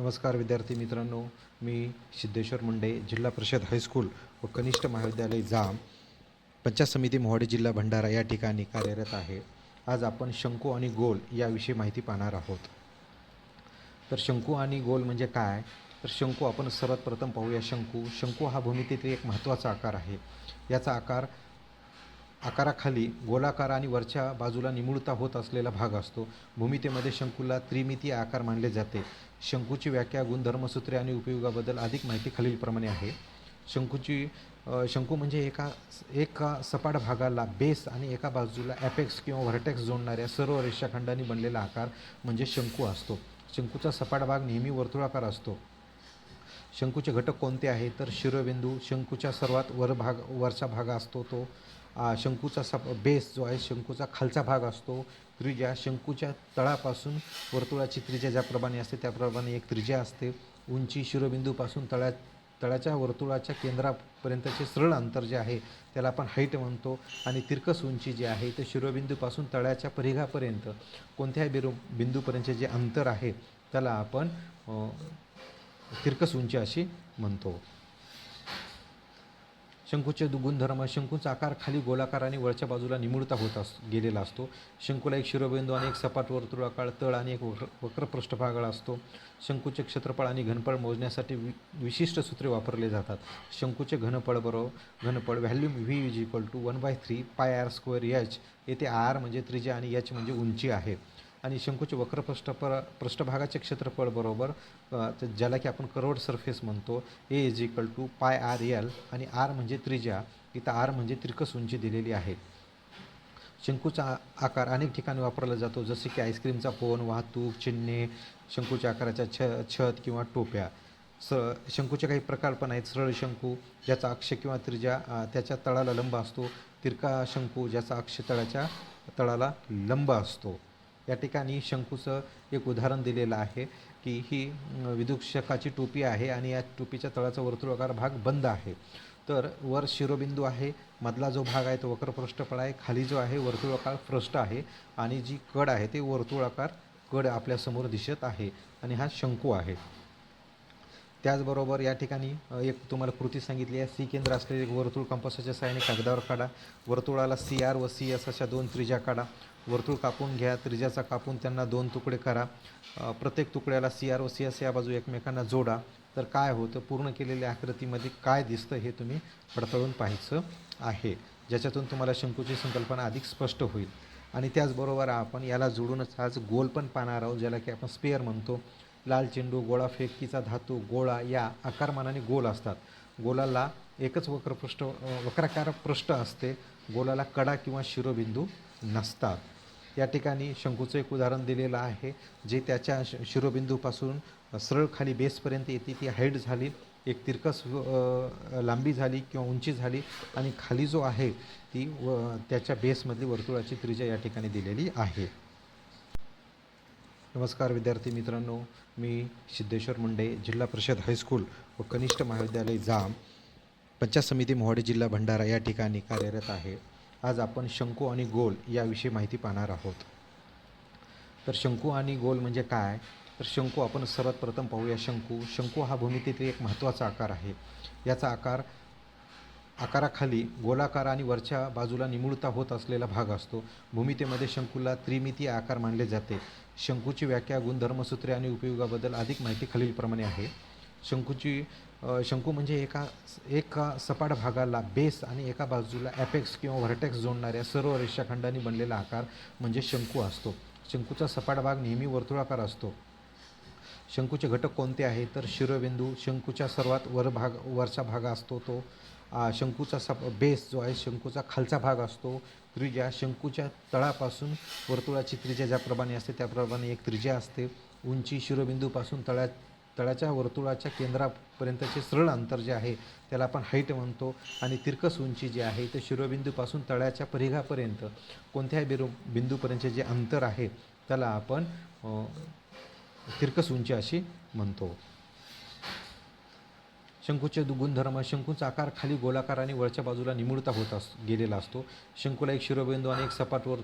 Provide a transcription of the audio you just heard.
नमस्कार विद्यार्थी मित्रांनो मी सिद्धेश्वर मुंडे जिल्हा परिषद हायस्कूल व कनिष्ठ महाविद्यालय जाम पंचायत समिती मोहाडी जिल्हा भंडारा या ठिकाणी कार्यरत आहे. आज आपण शंकू आणि गोल याविषयी माहिती पाहणार आहोत. तर शंकू आणि गोल म्हणजे काय? तर शंकू आपण सर्वात प्रथम पाहूया शंकू. शंकू हा भूमितीतील एक महत्त्वाचा आकार आहे. याचा आकार आकाराखाली गोलाकार आणि वरच्या बाजूला निमुळता होत असलेला भाग असतो. भूमितेमध्ये शंकूला त्रिमितीय आकार मानले जाते. शंकूची व्याख्या गुणधर्मसूत्रे आणि उपयोगाबद्दल अधिक माहिती खालीलप्रमाणे आहे. शंकूची शंकू म्हणजे एका एका सपाट भागाला बेस आणि एका बाजूला ॲपेक्स किंवा व्हर्टेक्स जोडणाऱ्या सर्व रेषाखंडांनी बनलेला आकार म्हणजे शंकू असतो. शंकूचा सपाट भाग नेहमी वर्तुळाकार असतो. शंकूचे घटक कोणते आहे तर शिरोबिंदू शंकूच्या सर्वात वर भाग वरचा भाग असतो तो. शंकूचा सप बेस जो आहे शंकूचा खालचा भाग असतो. त्रिज्या शंकूच्या तळापासून वर्तुळाची त्रिज्या ज्याप्रमाणे असते त्याप्रमाणे एक त्रिज्या असते. उंची शिरोबिंदूपासून तळ्या तळाच्या वर्तुळाच्या केंद्रापर्यंतचे सरळ अंतर जे आहे त्याला आपण हाईट म्हणतो. आणि तिरकस उंची जी आहे ते शिरोबिंदूपासून तळ्याच्या परिघापर्यंत कोणत्याही बिरू बिंदूपर्यंतचे जे अंतर आहे त्याला आपण तिरकस उंची अशी म्हणतो. शंकूचे गुणधर्म शंकूचा आकार खाली गोलाकार आणि वरच्या बाजूला निमुळता होत अस गेलेला असतो. शंकूला एक शिरोबिंदू आणि एक सपाट वर्तुळाकाळ तळ आणि एक वक्र वक्र पृष्ठभागाळ असतो. शंकूचे क्षेत्रफळ आणि घनफळ मोजण्यासाठी वि विशिष्ट सूत्रे वापरले जातात. शंकूचे घनफळ बरोबर घनफळ volume V is equal to one by three pi R square H येथे आर म्हणजे त्रिज्या आणि एच म्हणजे उंची आहे. आणि शंकूचे वक्र पर पृष्ठभागाचे क्षेत्रफळ बरोबर ज्याला की आपण करोड सरफेस म्हणतो A is equal to pi R L आणि आर म्हणजे त्रिज्या. इथं आर म्हणजे त्रिकस उंची दिलेली आहे. शंकूचा आकार अनेक ठिकाणी वापरला जातो जसे की आईस्क्रीमचा कोन वाहतूक चिन्हे शंकूच्या आकाराच्या छ छत किंवा टोप्या. स शंकूचे काही प्रकार पण आहेत. सरळ शंकू ज्याचा अक्ष किंवा त्रिज्या त्याच्या तळाला लंब असतो. तिरका शंकू ज्याचा अक्ष तळाच्या तळाला लंब असतो. या ठिकाणी शंकूचं एक उदाहरण दिलेलं आहे की ही अ, विदूषकाची टोपी आहे आणि या टोपीच्या तळाचा वर्तुळाकार भाग बंद आहे. तर वर शिरोबिंदू आहे मधला जो भाग आहे तो वक्रपृष्ठफळ आहे खाली जो आहे वर्तुळाकार पृष्ठ आहे आणि जी कड आहे ते वर्तुळाकार कड आपल्यासमोर दिसत आहे आणि हा शंकू आहे. त्याचबरोबर या ठिकाणी एक तुम्हाला कृती सांगितली आहे. सी केंद्र असलेले एक वर्तुळ कंपासाच्या सहाय्याने कागदावर काढा. वर्तुळाला सी आर व सी एस अशा दोन त्रिज्या काढा. वर्तुळ कापून घ्या त्रिज्याचा कापून त्यांना दोन तुकडे करा. प्रत्येक तुकड्याला सी आर व सी एस या बाजू एकमेकांना जोडा. तर काय होतं? पूर्ण केलेल्या आकृतीमध्ये काय दिसतं हे तुम्ही पडताळून पाहायचं आहे. ज्याच्यातून तुम्हाला शंकूची संकल्पना अधिक स्पष्ट होईल. आणि त्याचबरोबर आपण याला जोडूनच आज गोल पण पाहणार आहोत ज्याला की आपण स्पेअर म्हणतो. लाल चेंडू गोळा फेकीचा धातू गोळा या आकारमानाने गोल असतात. गोलाला एकच वक्रपृष्ठ वक्राकार पृष्ठ असते. गोलाला कडा किंवा शिरोबिंदू नसतात. या ठिकाणी शंकूचं एक उदाहरण दिलेलं आहे जे त्याच्या श शिरोबिंदूपासून सरळ खाली बेसपर्यंत येते ती हाईट झाली एक तिरकस लांबी झाली किंवा उंची झाली आणि खाली जो आहे ती व त्याच्या बेसमधली वर्तुळाची त्रिज्या या ठिकाणी दिलेली आहे. नमस्कार विद्यार्थी मित्रांनो मी सिद्धेश्वर मुंडे जिल्हा परिषद हायस्कूल व कनिष्ठ महाविद्यालय जाम पंचायत समिती मोहाडी जिल्हा भंडारा या ठिकाणी कार्यरत आहे. आज आपण शंकू आणि गोल याविषयी माहिती पाहणार आहोत. तर शंकू आणि गोल म्हणजे काय? तर शंकू आपण सर्वात प्रथम पाहूया शंकू. शंकू हा भूमितीतील एक महत्त्वाचा आकार आहे. याचा आकार आकाराखाली गोलाकार आणि वरच्या बाजूला निमुळता होत असलेला भाग असतो. भूमितेमध्ये शंकूला त्रिमितीय आकार मानले जाते. शंकूची व्याख्या गुणधर्मसूत्रे आणि उपयोगाबद्दल अधिक माहिती खालीलप्रमाणे आहे. शंकूची शंकू म्हणजे एका एका सपाट भागाला बेस आणि एका बाजूला ॲपेक्स किंवा व्हर्टेक्स जोडणाऱ्या सर्व रेषाखंडांनी बनलेला आकार म्हणजे शंकू असतो. शंकूचा सपाट भाग नेहमी वर्तुळाकार असतो. शंकूचे घटक कोणते आहे तर शिरोबिंदू शंकूच्या सर्वात वर भाग वरचा भाग असतो तो. शंकूचा सप बेस जो आहे शंकूचा खालचा भाग असतो. त्रिज्या शंकूच्या तळापासून वर्तुळाची त्रिज्या ज्याप्रमाणे असते त्याप्रमाणे एक त्रिज्या असते. उंची शिरोबिंदूपासून तळ्या तळाच्या वर्तुळाच्या केंद्रापर्यंतचे सरळ अंतर जे आहे त्याला आपण हाईट म्हणतो. आणि तिरकस उंची जी आहे ते शिरोबिंदूपासून तळ्याच्या परिघापर्यंत कोणत्याही बिरू बिंदूपर्यंतचे जे अंतर आहे त्याला आपण तिरकस उंची अशी म्हणतो. शंकूचे गुणधर्म शंकूचा आकार खाली गोलाकार आणि वरच्या बाजूला निमुळता होत अस गेलेला असतो. शंकूला एक शिरोबिंदू आणि एक सपाट वर्तुळ